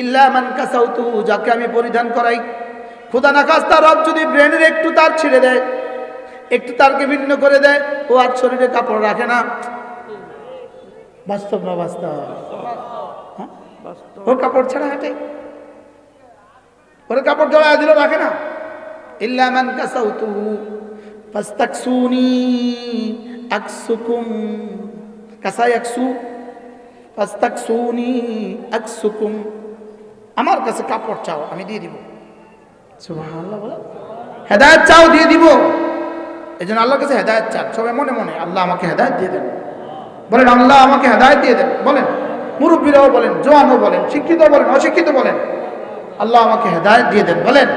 ইল্লা মান কাসাউতু যাকে আমি পরিধান করাই। খুদা না কাস্তা রব যদি ব্রেনের একটু তার ছিঁড়ে দেয় একটু তারকে ভিন্ন করে দেয় ও আর শরীরে কাপড় রাখে না। বাস্তব না বাস্তব? হ্যাঁ? ও কাপড় ছাড়া হাঁটে। ওর কাপড় জড়ায় দিল রাখে না। ইল্লা মান কাসাউতু ফাস্তাকসুনি আকসুকুম। কাসাই আকসু ফাস্তাকসুনি আকসুকুম। আমার কাছে কাপড় চাও আমি দিয়ে দিব। বলো হেদায়েত চাও দিয়ে দিব। এই জন্য আল্লাহর কাছে হেদায়েত চান। সবাই মনে মনে আল্লাহ আমাকে হেদায়েত দিয়ে দেন। বলেন আল্লাহ আমাকে হেদায়েত দিয়ে দেন। বলেন মুরব্বীরাও বলেন জোয়ানও বলেন শিক্ষিত বলেন অশিক্ষিত বলেন। আল্লাহ আমাকে হেদায়েত দিয়ে দেন। বলেন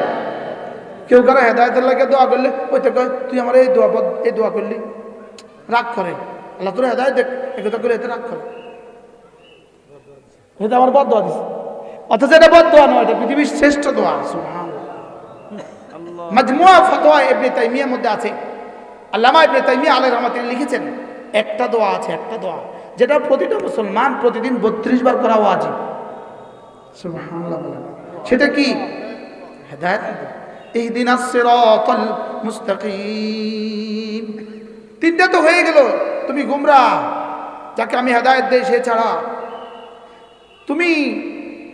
কেউ কারও হেদায়তের লাগে দোয়া করলে ওই তো তুই আমার এই দোয়া এই দোয়া করলি। রাগ করে। আল্লাহ তোর হেদায়ত দেখ এই কথা করে এতে রাগ করে। এটা আমার বদ দোয়া দিছে। অথচ এটা বদ দোয়া নয়, এটা পৃথিবীর শ্রেষ্ঠ দোয়া মাজমুয়া ফতোয়া ইবনে তাইমিয়ার মধ্যে আছে। আল্লামা ইবনে তাইমিয়া আলাইহির রহমাতুল লিখেছেন, একটা দোয়া আছে, একটা দোয়া, যেটা প্রতিটা মুসলমান প্রতিদিন 32 বার করা ওয়াজিব। সেটা কি? হেদায়েত। ইহদিনাস সিরাতাল মুস্তাকিম। তিনটা তো হয়ে গেল, তুমি গুমরা যাকে আমি হেদায়েত দেই সে ছাড়া। তুমি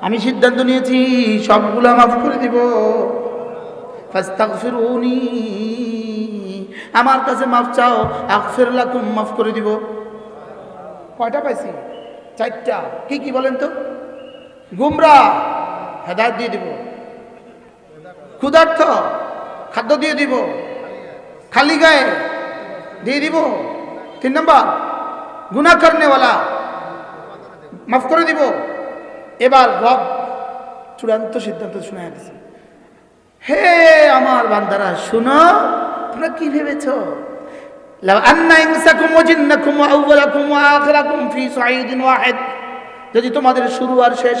আমি সিদ্ধান্ত নিয়েছি, সবগুলো মাফ করে দিব। আমার কাছে মাফ চাও, আগফির লাকুম, মাফ করে দিব। কয়টা পাইছি? চারটা। কি কি বলেন তো? গুমরা, হেদায়ত দিয়ে দিব। ক্ষুধার্থ খাদ্য দিয়ে দিব। খালি গায়ে দিয়ে দিব। তিন নম্বর গুনা করনেওয়ালা। মাফ করে দিব। এবার রব চূড়ান্ত সিদ্ধান্ত শুনে দিছে। হে আমার বান্দারা, শুনো, তোমরা কি ভেবেছ? যদি তোমাদের শুরু আর শেষ,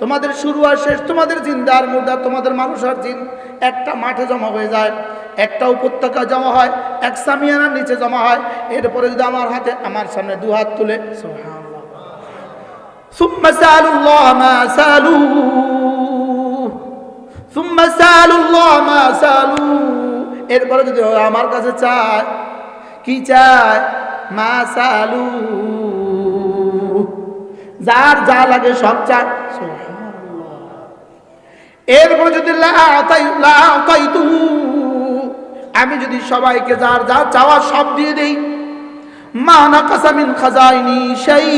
তোমাদের শুরু আর শেষ, তোমাদের জিন্দার মুর্দা, তোমাদের মানুষ আর জিন, একটা মাঠে জমা হয়ে যায়। একটা উপত্যকা জমা হয়, এক সামিয়ানার নিচে জমা হয়। এরপরে যদি আমার হাতে, আমার সামনে দু হাত তুলে এরপরে যদি আমার কাছে চায়, কি চায়? মা সালু। যার যা লাগে সব চায়। এরপরে যদি লা তাই লা তাই আমি যদি সবাইকে যার যা চাওয়া সব দিয়ে দেই। মা নাকাসা মিন খাজাইনি সেই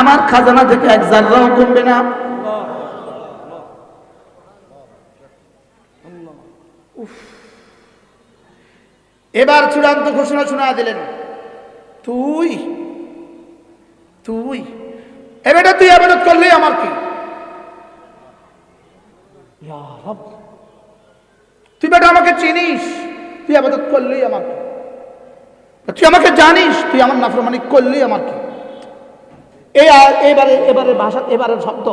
আমার খাজানা থেকে এক জাররাও কমবে না। এবার চূড়ান্ত ঘোষণা শোনা দিলেন। তুই তুই, এবারে তুই আবাদত করলেই আমার কি। তুই বেটা আমাকে চিনিস, তুই আবাদত করলেই আমার কি তুই আমাকে জানিস, তুই আমার নাফরমানি করলেই আমার কি এবারে এবারে ভাষা, এবারের শব্দ।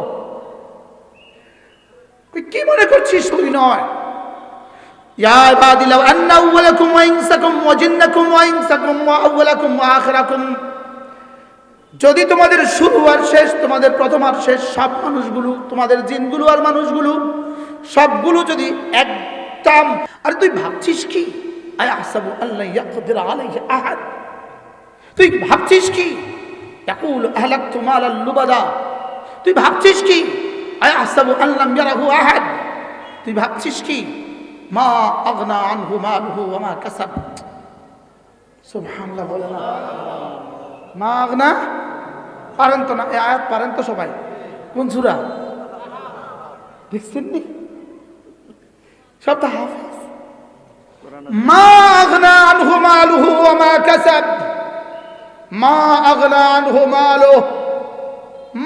কি মনে করছিস তুই নয়? যদি তোমাদের শুরু আর শেষ, তোমাদের প্রথম আর শেষ সব মানুষগুলো, তোমাদের জিনগুলো আর মানুষগুলো, সবগুলো যদি একদম আর তুই ভাবছিস কি? আয় আসাবু আল্লাহ ইয়াকদির আলাইহি আহাদ। তুই ভাবছিস কি? ইয়াকুল আহলাকতু মালাল লুবাদা। তুই ভাবছিস কি? আয়াহসাবু আন লাম ইয়ারাহু আহাদ। তুই ভাবছিস কি? মা আগনা আনহু মালুহু ওয়া মা কাসাব। সুবহানাল্লাহ বলে না। মা আগনা? পারেন তো না, এই আয়াত পারেন তো সবাই। কোন সূরা? দেখছেন নি সব তো হাফেজ মা আগনা আনহু মালুহু ওয়া মা কাসাব। মা আগনা আনহু মালুহু।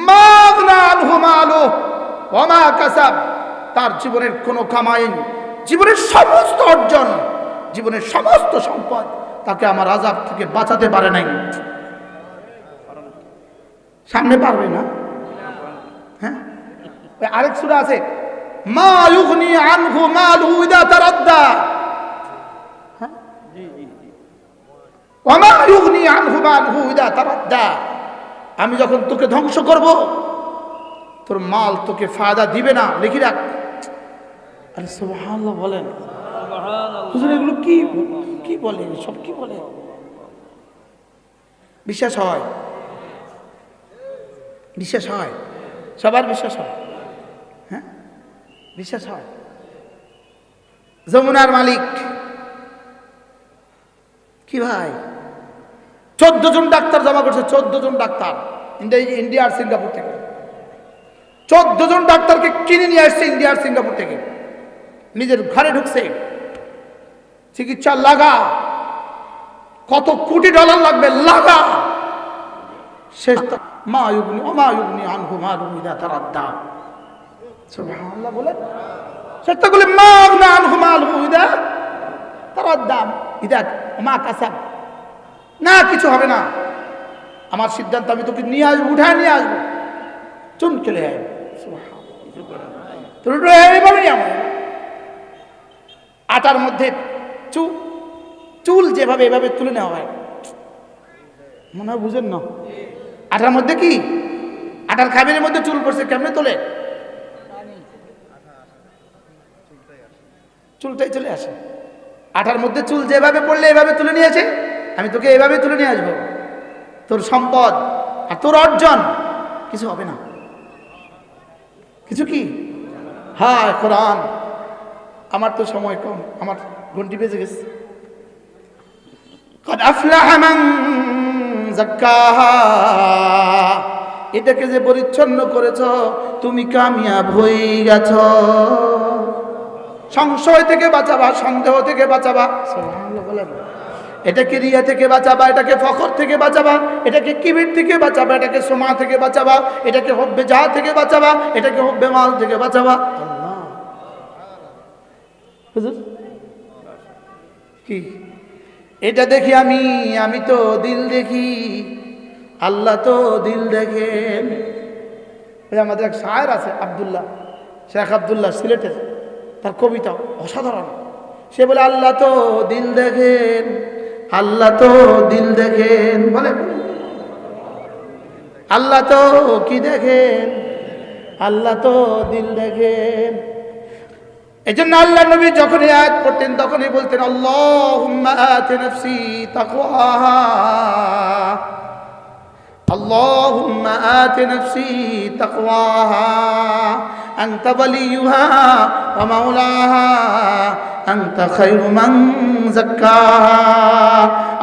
মা আগনা আনহু মালুহু ওয়া মা কাসাব। তার জীবনের কোনো কামাই জীবনের সমস্ত অর্জন, জীবনের সমস্ত সম্পদ তাকে আমার আজাব থেকে বাঁচাতে পারে নাই। সামনে পারবে না? হ্যাঁ? আরেক সুরা আছে মা ইউগনি আনহু মালুহু ইদা তারাদ্দা। হ্যাঁ? ওমা ইউগনি আনহু মালুহু ইদা তারাদ্দা। আমি যখন তোকে ধ্বংস করব তোর মাল তোকে ফায়দা দিবে না লিখি রাখ। আরে সুবহানাল্লাহ বলেন। হুজুর এগুলো কি কি বলে সব কি বলে বিশ্বাস হয়? বিশ্বাস হয়? সবার বিশ্বাস হ্যাঁ? বিশ্বাস হয়। যমুনার মালিক। কি ভাই? চোদ্দ জন ডাক্তার জমা করছে, চোদ্দ জন ডাক্তার। ইন্ডিয়া ইন্ডিয়া আর সিঙ্গাপুর থেকে। চোদ্দ জন ডাক্তারকে কিনে নিয়ে আসছে ইন্ডিয়া আর সিঙ্গাপুর থেকে। নিজের ঘরে ঢুকছে। চিকিৎসা লাগা। কত কোটি ডলার লাগবে, লাগা। শেষ মা ইউগনি ও মা ইউগনি আনহু মা রুমিদা তারাদ্দা না কিছু হবে না। আমার সিদ্ধান্ত আমি তোকে নিয়ে আসব, উঠায় নিয়ে আসব। চুন আমার আটার মধ্যে চুল চুল যেভাবে, এভাবে তুলে নেওয়া হয়। মনে হয় বুঝেন না। আটার মধ্যে কি? আটার খাবিনের মধ্যে চুল পড়ছে, কেমনে তোলে? চুলটাই চলে আসে। আঠার মধ্যে চুল যেভাবে পড়লে এভাবে তুলে নিয়ে আসে, আমি তোকে এভাবে তুলে নিয়ে আসব। তোর সম্পদ আর তোর অর্জন কিছু হবে না। কিছু কি? হ্যাঁ কোরআন, আমার তো সময় কম, আমার ঘন্টি বেজে গেছে। এটাকে যে পরিচ্ছন্ন করেছ, তুমি কামিয়াব হয়ে গেছ। সংশয় থেকে বাঁচাবা, সন্দেহ থেকে বাঁচাবা। এটাকে রিয়া থেকে বাঁচাবা, এটাকে ফখর থেকে বাঁচাবা, এটাকে কিবির থেকে বাঁচাবা, এটাকে সোমা থেকে বাঁচাবা, এটাকে হব্বে যা থেকে বাঁচাবা, এটাকে হব্বে মাল থেকে বাঁচাবা। কি? এটা দেখি আমি আমি তো দিল দেখি, আল্লাহ তো দিল দেখেন। আমাদের এক শায়ের আছে, আবদুল্লাহ, শেখ আবদুল্লাহ, সিলেটের। তার কবিতা অসাধারণ। সে বলে, আল্লাহ তো দিল দেখেন, আল্লাহ তো দিল দেখেন। বলে? আল্লাহ তো কি দেখেন, আল্লাহ তো দিল দেখেন। এই জন্য আল্লাহ নবী যখন এই আয়াত পড়তেন, তখনই বলতেন আতি নাফসি তাকওয়াহা।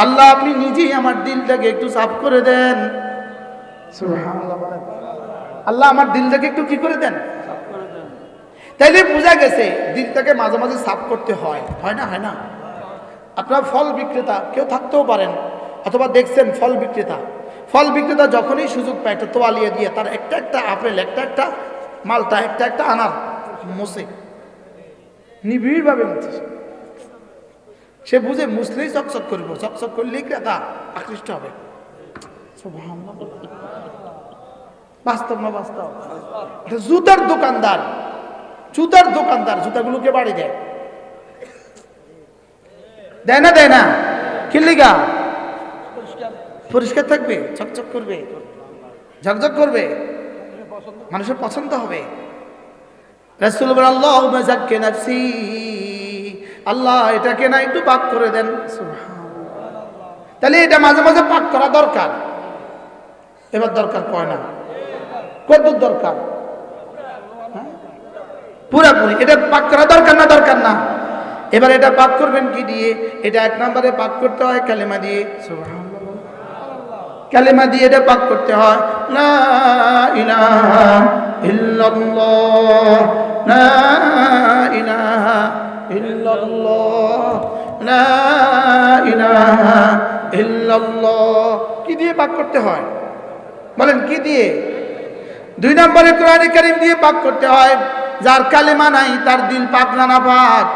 আল্লাহ, আপনি নিজেই আমার দিলটাকে একটু সাফ করে দেন। আল্লাহ, আমার দিলটাকে একটু কি করে দেন? তাইলে বোঝা গেছে, দিলটাকে মাঝে মাঝে সাফ করতে হয়। হয় না হয় না? আপনার ফল বিক্রেতা কেউ থাকতেও পারেন, অথবা দেখছেন ফল বিক্রেতা। ফল বিক্রেতা যখনই সুযোগ পায়, একটা তোয়ালিয়ে দিয়ে তার একটা একটা আপেল, একটা একটা মালটা, একটা একটা আনার মুসে নিবিড়ভাবে মুছে সে বুঝে মুসলেই চকচক করব চকচক করলেই ক্রেতা আকৃষ্ট হবে। বাস্তব না বাস্তব? জুতার দোকানদার জুতার দোকানদার জুতাগুলোকে বাড়ি দেয়? দেয় না দেয় না। কিল্লিগা পরিষ্কার থাকবে, চকচক করবে, ঝকঝক করবে। মানুষের পছন্দ হবে। রাসূল নাফসি। আল্লাহ, এটাকে না একটু পাক করে দেন। তাহলে এটা মাঝে মাঝে পাক করা দরকার। এবার দরকার কয় না? কদ্দুর দরকার? হ্যাঁ? পুরাপুরি। এটা পাক করা দরকার না দরকার না? এবার এটা পাক করবেন কি দিয়ে? এটা এক নম্বরে পাক করতে হয় কালেমা দিয়ে। কালেমা দিয়ে এটা পাক করতে হয়, লা ইলাহা ইল্লাল্লাহ। কি দিয়ে পাক করতে হয়? বলেন, কি দিয়ে? দুই নম্বরে কোরআন কারিম দিয়ে পাক করতে হয়, যার কালেমা নাই, তার দিল পাক না না পাক।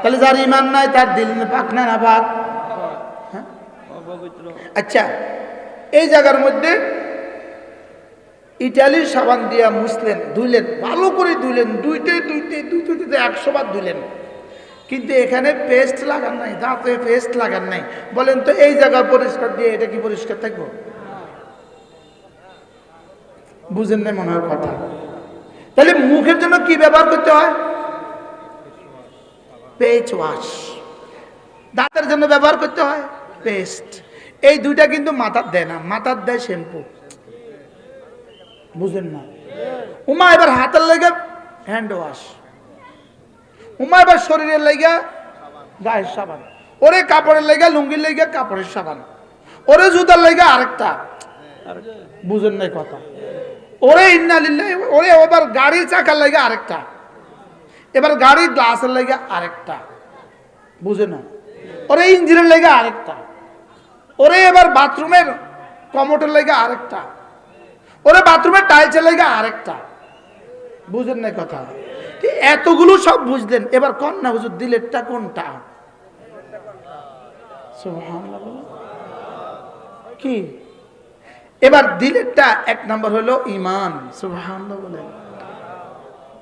তাহলে যার ইমান নাই, তার দিল পাক না না পাক। হ্যাঁ? আচ্ছা এই জায়গার মধ্যে ইটালির সাবান দিয়া মুসলেন ধুইলেন, ভালো করে ধুইলেন দুইটে দুইটে দুইটে দুইটে একশো বার ধুইলেন। কিন্তু এখানে পেস্ট লাগান নাই, দাঁতে পেস্ট লাগান নাই। বলেন তো, এই জায়গা পরিষ্কার দিয়ে এটা কি পরিষ্কার থাকব? বুঝেন না মনে হয় কথা। তাহলে মুখের জন্য কি ব্যবহার করতে হয়? পেচ ওয়াশ দাঁতের জন্য ব্যবহার করতে হয়? পেস্ট এই দুইটা কিন্তু মাথার দেয় না, মাথার দেয় শ্যাম্পু বুঝেন না। উমা এবার হাতের লেগে হ্যান্ড ওয়াশ উমা এবার শরীরের লেগে গায়ের সাবান। ওরে কাপড়ের লেগে, লুঙ্গির লেগে কাপড়ের সাবান। ওরে জুতার লেগে আরেকটা। বুঝেন নাই কথা। ওরে ইন্না লিল্লাহি ওরে এবার গাড়ির চাকার লাগে আরেকটা। এবার গাড়ির গ্লাসের লাগে আরেকটা। বুঝে না। ওরে ইঞ্জিনের লাগে আরেকটা। ওরে এবার বাথরুমের কমোটের লাগে আরেকটা। ওরে বাথরুমের টাইলসের লাগে আরেকটা। বুঝেন না কথা। এতগুলো সব বুঝলেন? এবার কোন না হুজুর, দিলেরটা কোনটা? কি? এবার দিলেরটা এক নম্বর হলো ইমান বলেন।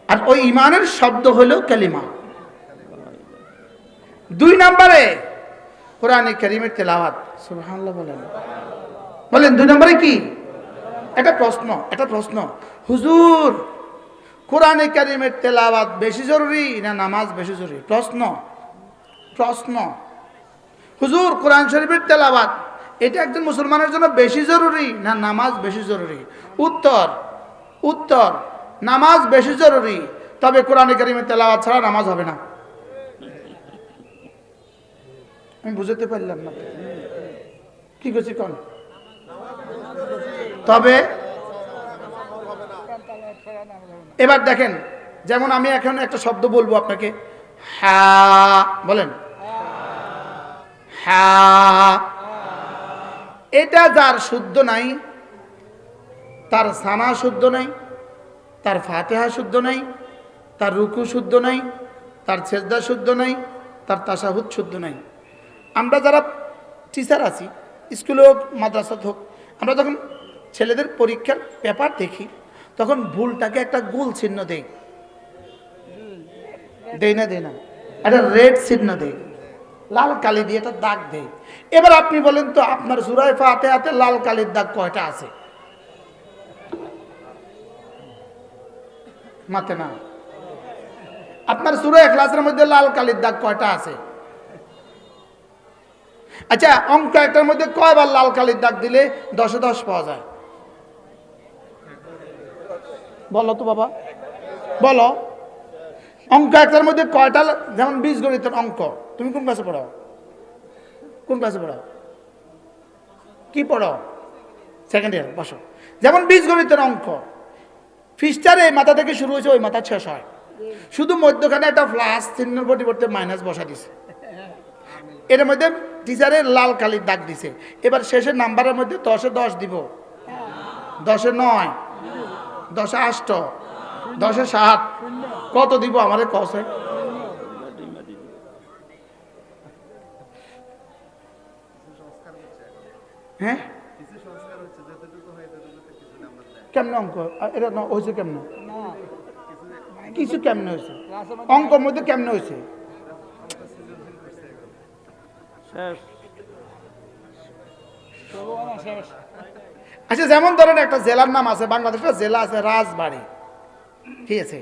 আর ওই ইমানের শব্দ হলো কালিমা। দুই নম্বরে কোরআনে করিমের তেলাওয়াত। বলেন। বলেন, দুই নম্বরে কি? একটা প্রশ্ন একটা প্রশ্ন। হুজুর, কোরআনে করিমের তেলাবাদ বেশি জরুরি না নামাজ বেশি জরুরি? প্রশ্ন প্রশ্ন। হুজুর, কোরআন শরীফের তেলাবাদ এটা একজন মুসলমানের জন্য বেশি জরুরি না নামাজ বেশি জরুরি? উত্তর উত্তর। নামাজ বেশি জরুরি, তবে কোরআন করিমের তেলাওয়াত ছাড়া নামাজ হবে না। আমি বুঝতে পারলাম না। কি করছি কোন? তবে এবার দেখেন, যেমন আমি এখন একটা শব্দ বলব আপনাকে হ্যাঁ বলেন। এটা যার শুদ্ধ নাই, তার সানা শুদ্ধ নাই, তার ফাতেহা শুদ্ধ নাই, তার রুকু শুদ্ধ নাই, তার ছেজদা শুদ্ধ নাই, তার তাসাহুদ শুদ্ধ নাই। আমরা যারা টিচার আছি স্কুলে হোক মাদ্রাসাত হোক, আমরা যখন ছেলেদের পরীক্ষার পেপার দেখি, তখন ভুলটাকে একটা গোল চিহ্ন দেই। দেই না দেই না। একটা রেড চিহ্ন দেই। লাল কালি দিয়ে একটা দাগ দেই। এবার আপনি বলেন তো, আপনার সুরায় ফাতে হাতে লাল কালির দাগ কয়টা আছে? মাতে না। আপনার সুরা এখলাসের মধ্যে লাল কালির দাগ কয়টা আছে? আচ্ছা অঙ্ক একটার মধ্যে কয়বার লাল কালির দাগ দিলে দশে দশ পাওয়া যায়? বলো তো বাবা। বলো। অঙ্ক একটার মধ্যে কয়টা যেমন বীজ গণিতের অঙ্ক, তুমি কোন ক্লাসে পড়ো কোন ক্লাসে পড়ো কি পড়ো সেকেন্ড ইয়ার বসো। যেমন বীজ গণিতের অঙ্ক ফিস্টারে এই মাথা থেকে শুরু হয়েছে, ওই মাথা শেষ হয়। শুধু মধ্যখানে একটা প্লাস চিহ্নের পরিবর্তে মাইনাস বসা দিছে। এর মধ্যে টিচারের লাল কালির দাগ দিছে। এবার শেষের নাম্বারের মধ্যে দশে দশ দিব। দশে নয়। দশে আষ্ট, দশে সাত। কত দিব আমাদের কষে হ্যাঁ? অঙ্ক? এটা হয়েছে কেমন? কিছু কেমনে হয়েছে? মধ্যে কেমনে হয়েছে? আচ্ছা যেমন ধরেন একটা জেলার নাম আছে বাংলাদেশের জেলা আছে রাজবাড়ি। ঠিক আছে?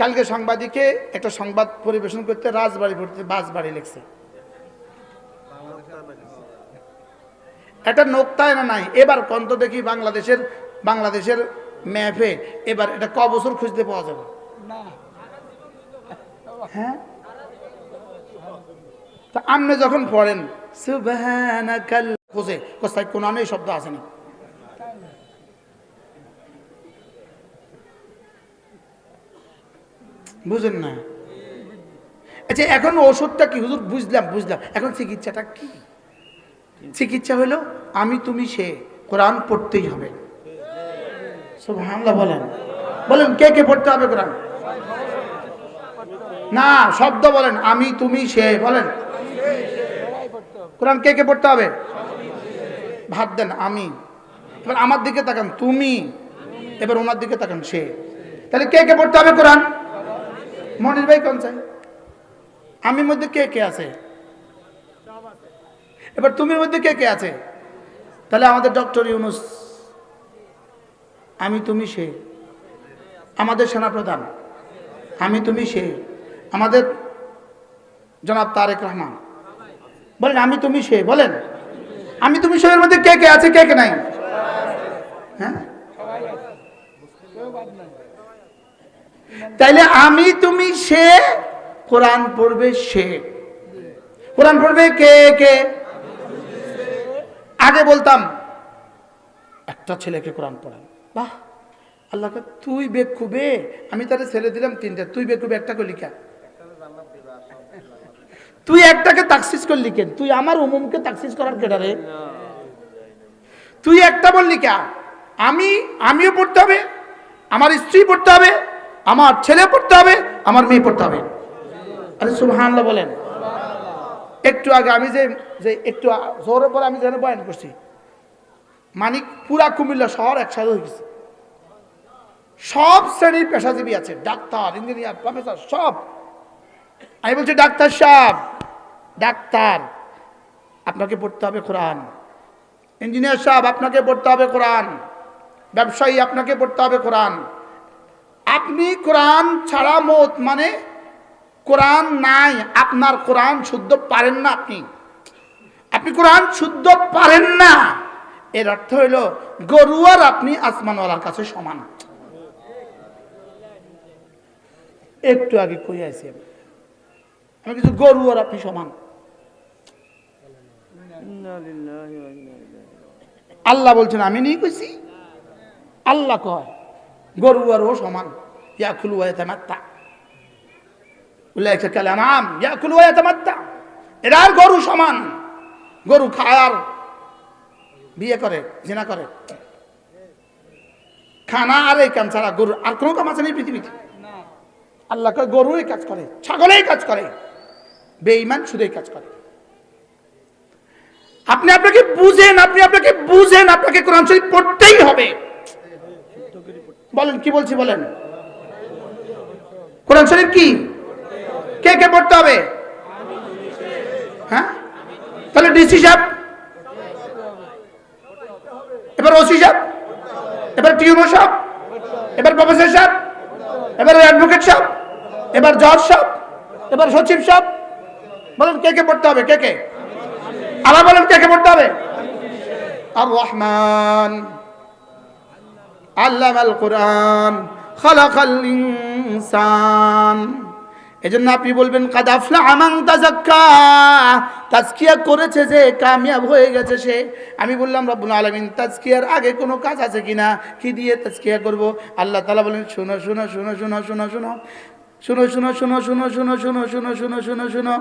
কালকে সাংবাদিকে একটা সংবাদ পরিবেশন করতে রাজবাড়ি পড়তে বাসবাড়ি লিখছে। একটা নোক্তায় না নাই? এবার কন্ত দেখি বাংলাদেশের বাংলাদেশের ম্যাপে এবার এটা ক বছর খুঁজতে পাওয়া যাবে? হ্যাঁ? তা আপনি যখন পড়েন সুবহানাকাল খোঁজে কোথায় এই শব্দ আছে বুঝেন না। আচ্ছা এখন ওষুধটা কি? হুজুর, বুঝলাম বুঝলাম। এখন চিকিৎসাটা কি? চিকিৎসা হলো, আমি তুমি সে কোরআন পড়তেই হবে। সুবহানাল্লাহ বলেন। বলেন, কে কে পড়তে হবে কোরআন? না, শব্দ বলেন, আমি তুমি সে, বলেন। কোরআন কে কে পড়তে হবে? ভাত দেন, আমি। এবার আমার দিকে তাকান, তুমি। এবার ওনার দিকে তাকান, সে। তাহলে কে কে পড়তে হবে কোরআন? মনির ভাই কোন চাই? আমির মধ্যে কে কে আছে? এবার তুমির মধ্যে কে কে আছে? তাহলে আমাদের ডক্টর ইউনুস, আমি তুমি সে, আমাদের সেনাপ্রধান, আমি তুমি সে, আমাদের জনাব তারেক রহমান। বলেন, আমি তুমি সে, বলেন। আমি তুমি সে মধ্যে কে কে আছে, কে কে নাই? হ্যাঁ? তাইলে আমি, তুমি, সে, কোরআন পড়বে সে। কোরআন পড়বে কে কে? আগে বলতাম, একটা ছেলেকে কোরআন পড়ান। বাহ আল্লাহকে তুই বেকুবে, আমি তারে ছেলে দিলাম তিনটা, তুই বেকুবে একটা করে লিখা। তুই একটাকে তাকসিস করলি কেন তুই আমার উমুমকে তাকসিস করার কেটা রে? তুই একটা বললি কে আমি, আমিও পড়তে হবে, আমার স্ত্রী পড়তে হবে আমার ছেলে পড়তে হবে, আমার মেয়ে পড়তে হবে। আরে সুবহানাল্লাহ বলেন। একটু আগে আমি যে যে একটু জোরে পরে আমি যেন বয়ান করছি, মানিক পুরা কুমিল্লা শহর একসাথে হয়ে গেছে। সব শ্রেণির পেশাজীবী আছে, ডাক্তার, ইঞ্জিনিয়ার প্রফেসর সব। আমি বলছি, ডাক্তার সাহেব, ডাক্তার, আপনাকে পড়তে হবে কোরআন। ইঞ্জিনিয়ার সাহেব, আপনাকে পড়তে হবে কোরআন। ব্যবসায়ী, আপনাকে পড়তে হবে কোরআন। আপনি কোরআন ছাড়া মত মানে কোরআন নাই, আপনার কোরআন শুদ্ধ পারেন না আপনি। আপনি কোরআন শুদ্ধ পারেন না। এর অর্থ হইল, গরু আর আপনি আসমানওয়ালার কাছে সমান। একটু আগে কই আছি আমি? কিছু গরু আর আপনি সমান। আল্লাহ বলছেন, আমি নিয়ে কইছি? আল্লাহ কয়। গরু আর ও সমান। ইয়া খুলু তেমাত্তা উল্লেখ কালে নাম ইয়া খুলু তেমাত্তা এরা আর গরু সমান। গরু খায় আর বিয়ে করে, জেনা করে। খানা আর এই কাম ছাড়া গরু, আর কোনো কাম আছে নেই পৃথিবীতে? আল্লাহ কয় গরু এই কাজ করে, ছাগলেই কাজ করে, বেঈমান শুধু এই কাজ করে। আপনি আপনাকে বুঝেন, আপনি আপনাকে বুঝেন, আপনাকে কোরআন শরীফ পড়তেই হবে। বলেন, কি বলছি বলেন? কোরআন শরীফ কি? কে কে পড়তে হবে? হ্যাঁ? তাহলে ডিসি সাহেব? এবার ওসি সাহেব? এবার টিউনো সাহেব? এবার প্রফেসর সাহেব? এবার অ্যাডভোকেট সাহেব? এবার জজ সাহেব? এবার সচিব সাহেব? বলেন, কে কে পড়তে হবে? কে কে? আবার বলেন, কে কে পড়তে হবে? আর রহমান। আল্লামাল কোরআন খালাকাল ইনসান এজন্য আপনি বলবেন কাদাফলা আমাং তাজাক্কা তাজকিয়া করেছে যে কামিয়াব হয়ে গেছে সে আমি বললাম রব্বুল আলামিন তাজকিয়ার আগে কোনো কাজ আছে কিনা কি দিয়ে তাজকিয়া করব আল্লাহ তালা বলেন শুনো শুনো শুনো শুনো শুনো শুনো শুনো শুনো শুনো শুনো শুনো শুনো শুনো শুনো শুনো শুনো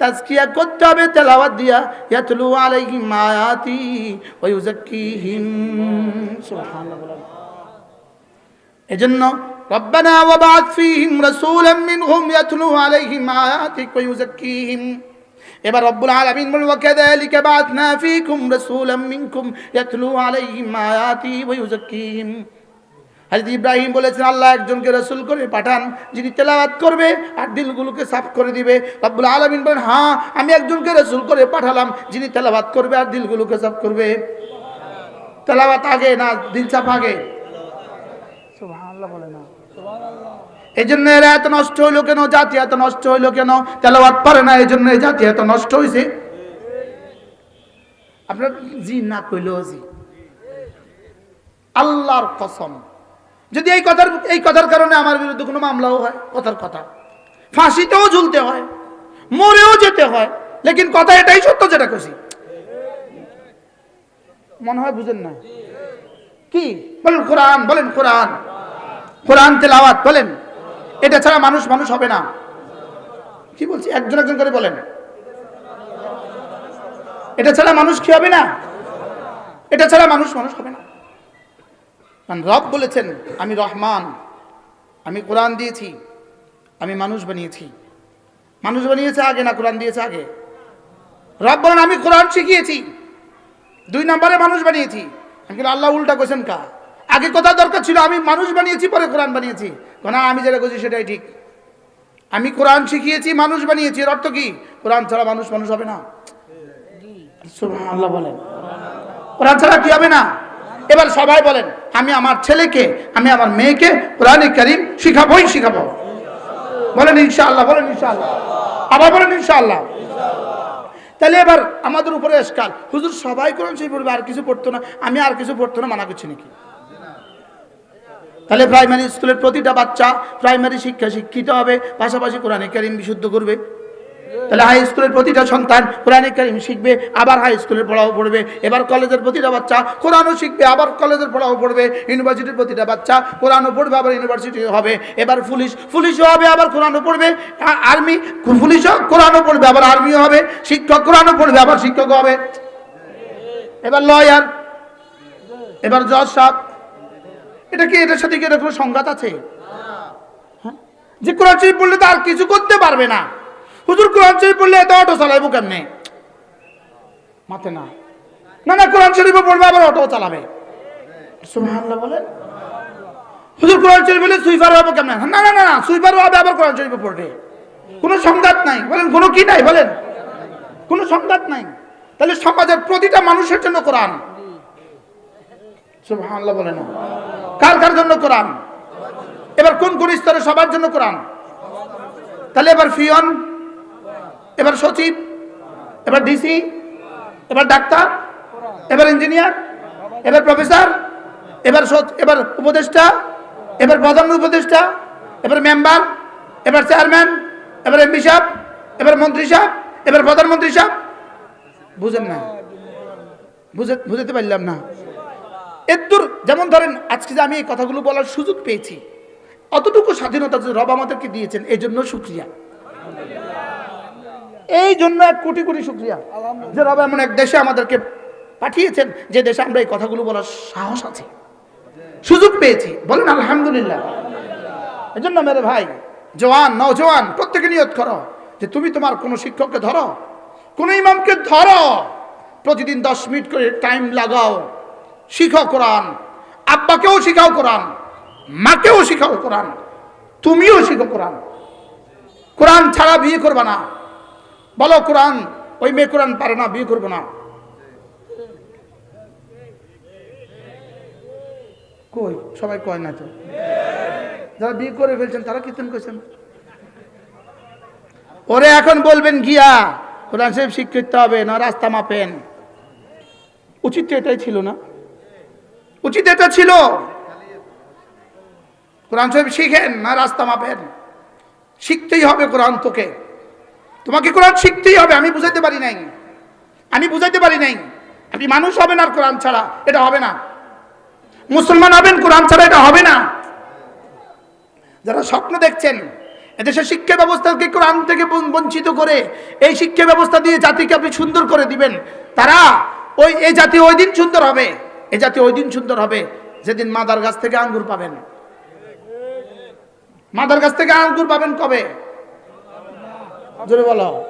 তাজকিয়া করতে হবে তেলাওয়াত দিয়া ইয়াতলু আলাইহিম আয়াতি ওয়া ইউযাক্কিহিম সুবহানাল্লাহ এজন্য রব্বানা ওয়াবা'থ ফীহিম রাসূলাম মিনহুম ইয়াতলু আলাইহিম আয়াতিকা ওয়া ইউযাক্কিহিম। এবার রব্বুল আলামিন বল ওয়াকাযালিকা বা'থনা ফীকুম রাসূলাম মিনকুম ইয়াতলু আলাইহিম আয়াতি ওয়া ইউযাক্কিহিম। হাজরত ইব্রাহিম বলেছেন, আল্লাহ একজনকে রসুল করে পাঠান, যিনি তেলাওয়াত করবে আর দিলগুলোকে সাফ করে দিবে। রব্বুল আলমিন বলেন হ্যাঁ আমি একজনকে রসুল করে পাঠালাম, যিনি তেলাওয়াত করবে আর দিলগুলোকে সাফ করবে। তেলাওয়াত আগে না দিন সাফ আগে? এই জন্য এরা এত নষ্ট হইল কেন? জাতি এত নষ্ট হইল কেন? তেলাওয়াত পারে না এই জন্য জাতি এত নষ্ট হয়েছে আপনার জি না কইলেও জি। আল্লাহর কসম। যদি এই কথার এই কথার কারণে আমার বিরুদ্ধে কোনো মামলাও হয়, কথার কথা। ফাঁসিতেও ঝুলতে হয়, মরেও যেতে হয়। লেকিন কথা এটাই সত্য যেটা কছি মনে হয় বুঝেন না। কি? বলেন কোরআন বলেন কোরআন। কোরআন তেলাওয়াত বলেন, এটা ছাড়া মানুষ মানুষ হবে না। কি বলছি? একজন একজন করে বলেন। এটা ছাড়া মানুষ কি হবে না? এটা ছাড়া মানুষ মানুষ হবে না। কারণ রব বলেছেন, আমি রহমান, আমি কোরআন দিয়েছি, আমি মানুষ বানিয়েছি। মানুষ বানিয়েছে আগে না কোরআন দিয়েছে আগে? রব বলেন, আমি কোরআন শিখিয়েছি, দুই নম্বরে মানুষ বানিয়েছি। আমি কিন্তু আল্লাহ উল্টা কোয়েছেন কা আগে কথা দরকার ছিল? আমি মানুষ বানিয়েছি, পরে কোরআন বানিয়েছি। না আমি যেটা করছি সেটাই ঠিক। আমি কোরআন শিখিয়েছি, মানুষ বানিয়েছি। এর অর্থ কি? কোরআন ছাড়া মানুষ মানুষ হবে না। আল্লাহ বলেন। কোরআন ছাড়া কি হবে না? এবার সবাই বলেন, আমি আমার ছেলেকে, আমি আমার মেয়েকে কোরআনে করিম শিখাবোই শিখাবো। বলেন ইনশাআল্লাহ বলেন ইনশাআল্লাহ। আবার বলেন ইনশাআল্লাহ। তাহলে এবার আমাদের উপরে এসকাল হুজুর সবাই কোরআন শরীফ পড়বে আর কিছু পড়তো না। আমি আর কিছু পড়তো না, মানা করছি নাকি? তাহলে প্রাইমারি স্কুলের প্রতিটা বাচ্চা প্রাইমারি শিক্ষা শিক্ষিত হবে, পাশাপাশি কোরআনে কারিম বিশুদ্ধ করবে। তাহলে হাই স্কুলের প্রতিটা সন্তান কোরআনে কারিম শিখবে, আবার হাই স্কুলের পড়াও পড়বে। এবার কলেজের প্রতিটা বাচ্চা কোরআনও শিখবে, আবার কলেজের পড়াও পড়বে। ইউনিভার্সিটির প্রতিটা বাচ্চা কোরআনও পড়বে, আবার ইউনিভার্সিটি হবে। এবার পুলিশ, পুলিশও হবে, আবার কোরআনও পড়বে। আর্মি পুলিশও কোরআনও পড়বে, আবার আর্মিও হবে। শিক্ষক কোরআনও পড়বে, আবার শিক্ষক হবে। এবার লয়ার এবার জজ সাহেব। এটা কি এটার সাথে কি এটা কোনো সংঘাত আছে? হ্যাঁ? যে কোরআন শরীফ পড়লে তো আর কিছু করতে পারবে না। হুজুর, কোরআন শরীফ পড়লে এত অটো চালাইবো কেমনে? মাথে না। না না, কোরআন শরীফও পড়বে, আবার অটো চালাবে। সুবহানাল্লাহ বলেন। হুজুর, কোরআন শরীফ বলে সুইপার হবে কেমনে? না না না না সুইপারও হবে, আবার কোরআন শরীফে পড়বে। কোনো সংঘাত নাই। বলেন, কোনো কি নাই? বলেন। কোনো সংঘাত নাই। তাহলে সমাজের প্রতিটা মানুষের জন্য কোরআন। সুবহানাল্লাহ বলেন। কার কার জন্য কোরআন? এবার কোন কোন স্তরে সবার জন্য কোরআন? তাহলে এবার ফিয়ন, এবার সচিব, এবার ডিসি, এবার ডাক্তার, এবার ইঞ্জিনিয়ার, এবার প্রফেসর, এবার এবার উপদেষ্টা, এবার প্রধান উপদেষ্টা, এবার মেম্বার, এবার চেয়ারম্যান, এবার এমপি সাহেব, এবার মন্ত্রী সাহেব, এবার প্রধানমন্ত্রী সাহেব। বুঝেন না? বুঝে, বুঝতে পারলাম না। এদ্দুর যেমন ধরেন, আজকে যে আমি এই কথাগুলো বলার সুযোগ পেয়েছি, অতটুকু স্বাধীনতা যে রব আমাদেরকে দিয়েছেন, এই জন্য সুক্রিয়া এই জন্য এক কোটি কোটি শুক্রিয়া যে রব এমন এক দেশে আমাদেরকে পাঠিয়েছেন, যে দেশে আমরা এই কথাগুলো বলার সাহস আছে। সুযোগ পেয়েছি। বলেন, আলহামদুলিল্লাহ। এই জন্য মেরে ভাই, জওয়ান নওজওয়ান প্রত্যেকে নিয়ত করো যে তুমি তোমার কোনো শিক্ষককে ধরো, কোনো ইমামকে ধরো, প্রতিদিন দশ মিনিট করে টাইম লাগাও। শিখো কোরআন। আব্বাকেও শিখাও কোরআন। মাকেও শিখাও কোরআন। তুমিও শিখো কোরআন। কোরআন ছাড়া বিয়ে করবে না। বলো কোরআন, ওই মেয়ে কোরআন পারে না, বিয়ে করব না। কই? সবাই কয় না তো। যারা বিয়ে করে ফেলছেন, তারা কীর্তন করছেন। ওরে এখন বলবেন গিয়া, কোরআন শরীফ শিক্ষিত হবে না, রাস্তা মাপেন। উচিত এটাই ছিল না। উচিত এটা ছিল। কোরআন শরীফ শিখেন না রাস্তা মাপেন। শিখতেই হবে কোরআন তোকে। তোমাকে কোরআন শিখতেই হবে, আমি বুঝাইতে পারি নাই। আমি বুঝাইতে পারি নাই। আপনি মানুষ হবেন আর কোরআন ছাড়া, এটা হবে না। মুসলমান হবেন, কোরআন ছাড়া এটা হবে না। যারা স্বপ্ন দেখছেন, এদেশের শিক্ষা ব্যবস্থাকে কোরআন থেকে বঞ্চিত করে, এই শিক্ষা ব্যবস্থা দিয়ে জাতিকে আপনি সুন্দর করে দিবেন, তারা ওই এই জাতি ওই দিন সুন্দর হবে। এই জাতি ওই দিন সুন্দর হবে, যেদিন মাদার গাছ থেকে আঙ্গুর পাবেন। মাদার গাছ থেকে আঙ্গুর পাবেন কবে? জোরে বলো।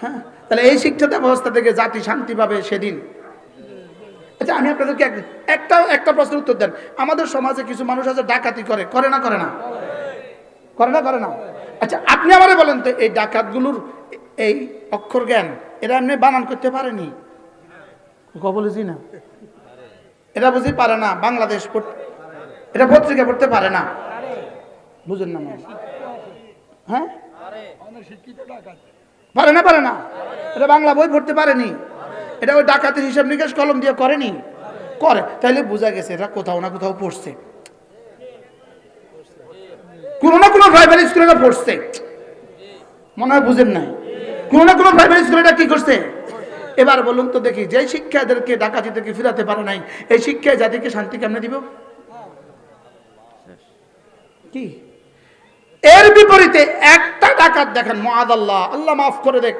হ্যাঁ তাহলে এই শিক্ষা ব্যবস্থা থেকে জাতি শান্তি পাবে সেদিন। আচ্ছা আমি আপনাদেরকে এক- একটা একটা প্রশ্নের উত্তর দেন। আমাদের সমাজে কিছু মানুষ আছে ডাকাতি করে করে না করে না? করে না করে না? আচ্ছা আপনি আমারে বলেন তো, এই ডাকাতগুলোর এই অক্ষর জ্ঞান, এরা এমনি বানান করতে পারেনি? বলেছি না? এটা বুঝি পারে না, বাংলাদেশ এটা পত্রিকা পড়তে পারে না। বুঝেন না? হ্যাঁ? পারে না পারে না। এটা বাংলা বই পড়তে পারেনি। এটা ওই ডাকাতের হিসাব নিকাশ কলম দিয়ে করেনি। করে, তাইলে বোঝা গেছে এটা কোথাও না কোথাও পড়ছে। কোনো না কোনো প্রাইমারি স্কুলে এটা পড়ছে। মনে হয় বুঝেন নাই। কোনো না কোনো প্রাইমারি স্কুলে এটা কি করছে? এবার বলুন তো দেখি যে শিক্ষা এদেরকে ডাকাতি থেকে ফিরাতে পারে নাই এই শিক্ষায় জাতিকে শান্তি কেমনে দিব? কি? এর বিপরীতে একটা ডাকাত দেখেন মহাদ আল্লাহ। আল্লাহ মাফ করে দেখ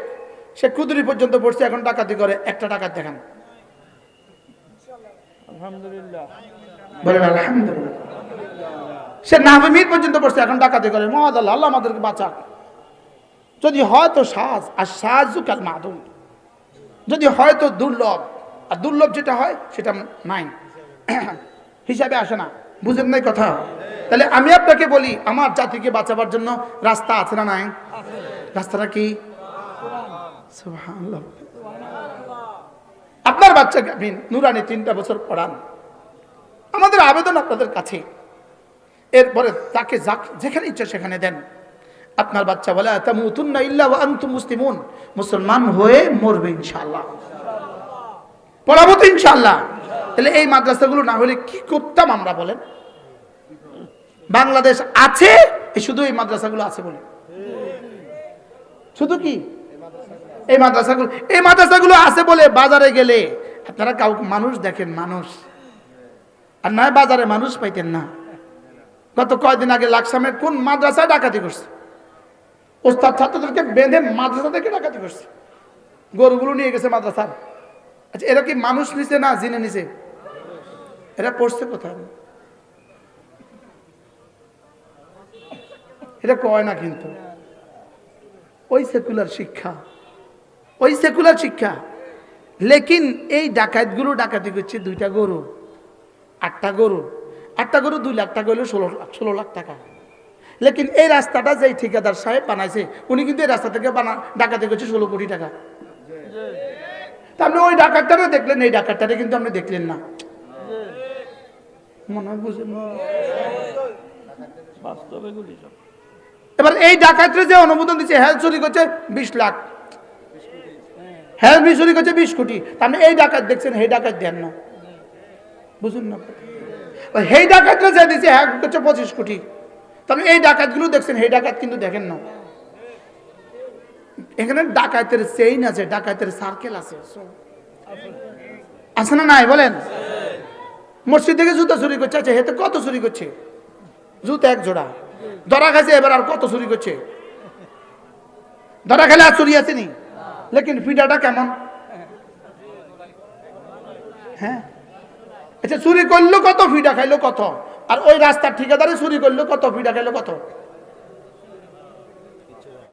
সে কুদুরি পর্যন্ত পড়ছে এখন ডাকাতি করে একটা ডাকাত দেখেন। বলেন আলহামদুলিল্লাহ। সে নাহমিদ পর্যন্ত পড়ছে এখন ডাকাতি করে মহাদ আল্লাহ আল্লাহ আমাদেরকে বাঁচাক। যদি হয় তো সাজ আর সাজ কাল মাদুম। যদি হয় তো দুর্লভ। আর দুর্লভ যেটা হয়, সেটা নাই হিসাবে আসে না। বুঝেন নাই কথা? তাহলে আমি আপনাকে বলি, আমার জাতিকে বাঁচাবার জন্য রাস্তা আছে না নাই? রাস্তাটা কি? আপনার বাচ্চাকে আপনি নুরানি তিনটা বছর পড়ান। আমাদের আবেদন আপনাদের কাছে। এরপরে তাকে যেখানে ইচ্ছা সেখানে দেন। আপনার বাচ্চা বলে তামুতুন্না ইল্লা ওয়া আনতুম মুসলিমুন। মুসলমান হয়ে মরবে ইনশাআল্লাহ। পড়াবো তো ইনশাআল্লাহ। তাহলে এই মাদ্রাসাগুলো না হলে কি করতাম আমরা বলেন? বাংলাদেশ আছে শুধু এই মাদ্রাসাগুলো আছে বলে। শুধু কি? এই মাদ্রাসাগুলো এই মাদ্রাসাগুলো আছে বলে বাজারে গেলে আপনারা কাউকে মানুষ দেখেন, মানুষ। আর নয় বাজারে মানুষ পাইতেন না। গত কয়দিন আগে লাকসামের কোন মাদ্রাসায় ডাকাতি করছে? ওস্তাদ ছাত্রদেরকে বেঁধে মাদ্রাসা থেকে ডাকাতি করছে। গরুগুলো নিয়ে গেছে মাদ্রাসার। আচ্ছা এরা কি মানুষ নিছে না জিনে নিছে? এরা পড়ছে কোথায়? এটা কয় না কিন্তু? ওই সেকুলার শিক্ষা। ওই সেকুলার শিক্ষা। লেকিন এই ডাকাতগুলো ডাকাতি করছে দুইটা গরু, আটটা গরু। আটটা গরু দুই লাখ টাকা হলো ষোলো লাখ ষোলো লাখ টাকা। লেকিন এই রাস্তাটা যেই ঠিকাদার সাহেব বানাইছে, উনি কিন্তু এই রাস্তা থেকে বানা ডাকাতি করছে ষোলো কোটি টাকা। তা আপনি ওই ডাকাতটারে দেখলেন, এই ডাকাতটারে কিন্তু আপনি দেখলেন না। মনে হয় বুঝেন এবার এই ডাকাতরে যে অনুমোদন দিচ্ছে হেলথ চুরি করছে বিশ লাখ। হেলথ চুরি করছে বিশ কোটি। মানে এই ডাকাত দেখছেন এই ডাকাত দেন না। বুঝুন না এই ডাকাতরা যে দিচ্ছে হ্যাঁ করছে পঁচিশ কোটি। তাহলে এই ডাকাতগুলো দেখছেন এই ডাকাত কিন্তু দেখেন না। এখানে ডাকাতের চেইন আছে, ডাকাতের সার্কেল আছে। আছে না নাই? বলেন। মসজিদ থেকে জুতো চুরি করছে আচ্ছা হেতে কত চুরি করছে? জুতা এক জোড়া। ধরা খাইছে, এবার আর কত চুরি করছে? ধরা খেলে আর চুরি আসেনি লেকিন ফিডাটা কেমন? হ্যাঁ। আচ্ছা চুরি করল কত ফিডা খাইলো কত? আর ওই রাস্তার ঠিকাদারে চুরি করল কত ফিডা খাইলো কত?